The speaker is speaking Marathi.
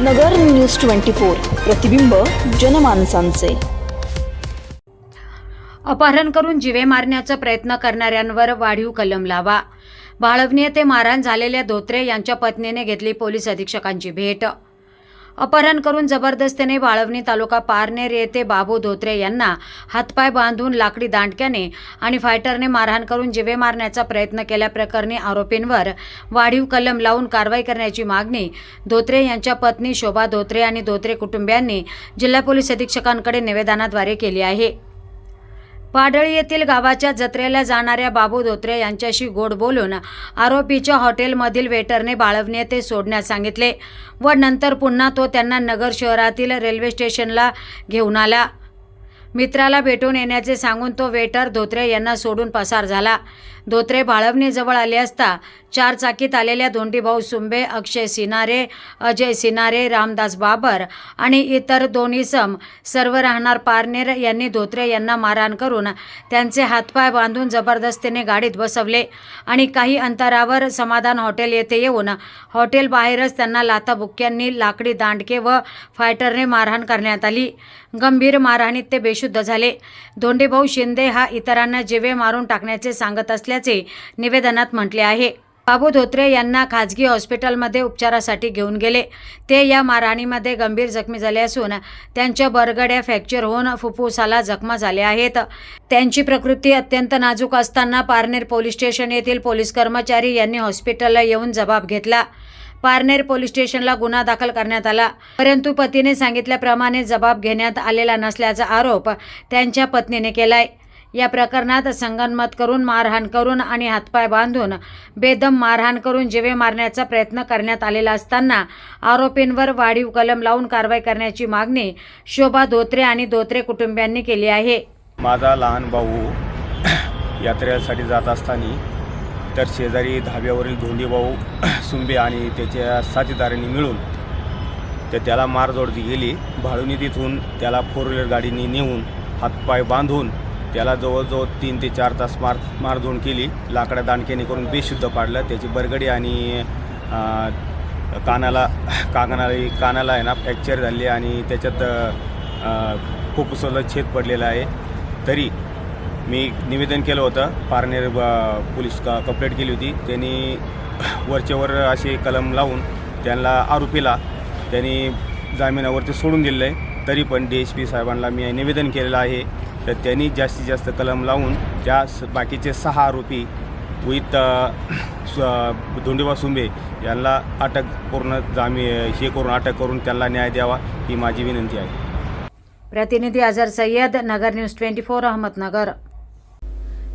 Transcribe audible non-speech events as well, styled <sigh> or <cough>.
नगर न्यूज ट्वेंटी फोर प्रतिबिंब जनमानसांचे. अपहरण करून जिवे मारण्याचा प्रयत्न करणाऱ्यांवर वाढीव कलम लावा. बाळवणी ते मारहाण झालेल्या धोत्रे यांच्या पत्नीने घेतली पोलीस अधीक्षकांची भेट. अपहरण करून जबरदस्तीने बाळवणी तालुका पारनेर येथे बाबू धोत्रे यांना हातपाय बांधून लाकडी दांडक्याने आणि फायटरने मारहाण करून जिवे मारण्याचा प्रयत्न केल्याप्रकरणी आरोपींवर वाढीव कलम लावून कारवाई करण्याची मागणी धोत्रे यांच्या पत्नी शोभा धोत्रे आणि धोत्रे कुटुंबियांनी जिल्हा पोलीस अधीक्षकांकडे निवेदनाद्वारे केली आहे. पाडळी येथील गावाच्या जत्रेला जाणाऱ्या बाबू धोत्रे यांच्याशी गोड बोलून आरोपीच्या हॉटेलमधील वेटरने बाळवणे ते सोडण्यास सांगितले व नंतर पुन्हा तो त्यांना नगर शहरातील रेल्वे स्टेशनला घेऊन आला. मित्राला भेटून येण्याचे सांगून तो वेटर धोत्रे यांना सोडून पसार झाला. धोत्रे बाळवणीजवळ आले असता चार चाकीत आलेल्या धोंडीभाऊ सुंबे अक्षय सिनारे अजय सिनारे रामदास बाबर आणि इतर दोन इसम सर्व राहणार पारनेर यांनी धोत्रे यांना मारहाण करून त्यांचे हातपाय बांधून जबरदस्तीने गाडीत बसवले आणि काही अंतरावर समाधान हॉटेल येथे येऊन हॉटेल बाहेरच त्यांना लाथाबुक्क्यांनी लाकडी दांडके व फायटरने मारहाण करण्यात आली. गंभीर मारहाणीत ते बेशुद्ध झाले. धोंडेभाऊ शिंदे हा इतरांना जिवे मारून टाकण्याचे सांगत असल्याचे निवेदनात म्हटले आहे. बाबू धोत्रे यांना खाजगी हॉस्पिटलमध्ये उपचारासाठी घेऊन गेले. ते या मारहाणीमध्ये गंभीर जखमी झाले असून त्यांच्या बरगड्या फ्रॅक्चर होऊन फुफ्फुसाला जखमा झाल्या आहेत. त्यांची प्रकृती अत्यंत नाजूक असताना पारनेर पोलीस स्टेशन येथील पोलीस कर्मचारी यांनी हॉस्पिटलला येऊन जबाब घेतला. पारनेर पोलीस स्टेशनला गुन्हा दाखल करण्यात आला. परंतु पतीने सांगितल्याप्रमाणे जबाब घेण्यात आलेला नसल्याचा आरोप त्यांच्या पत्नीने केलाय. या प्रकरणात संगनमत करून मारहाण करून आणि हातपाय बांधून बेदम मारहाण करून जिवे मारण्याचा प्रयत्न करण्यात आलेला असताना आरोपींवर वाढीव कलम लावून कारवाई करण्याची मागणी शोभा धोत्रे आणि धोत्रे कुटुंबियांनी केली आहे. माझा लहान भाऊ यात्रेसाठी जात असताना तर शेजारी धाब्यावरील धोंडीभाऊ <clears throat> सुंबे आणि त्याच्या साथीदारांनी मिळून तर त्याला मारजोड गेली. भाळूनी तिथून त्याला फोर व्हीलर गाडीने नेऊन हातपाय बांधून त्याला जवळजवळ तीन ते चार तास मार मारधोड केली. लाकड्या दांडक्याने करून बेशुद्ध पाडलं. त्याची बरगडी आणि कानाला <clears throat> कानाला कानाला आहे ना फ्रॅक्चर झाली आणि त्याच्यात फुफ्फुसाला छेद पडलेला आहे. तरी मी निवेदन केलं होतं. पारनेर ब- पोलीस का कंप्लेंट केली होती. त्यांनी <coughs> वरच्यावर असे कलम लावून त्यांना आरोपीला त्यांनी जामिनावरती सोडून दिलेलं आहे तरी पण डी एच पी साहेबांना मी निवेदन केलेलं आहे तर त्यांनी जास्तीत जास्त कलम लावून त्या स बाकीचे सहा आरोपी विथ <coughs> धोंडीबा सुंबे यांना अटक पूर्ण जामी हे करून अटक करून त्यांना न्याय द्यावा ही माझी विनंती आहे. प्रतिनिधी Azhar Sayyad Nagar news twenty four Ahmednagar.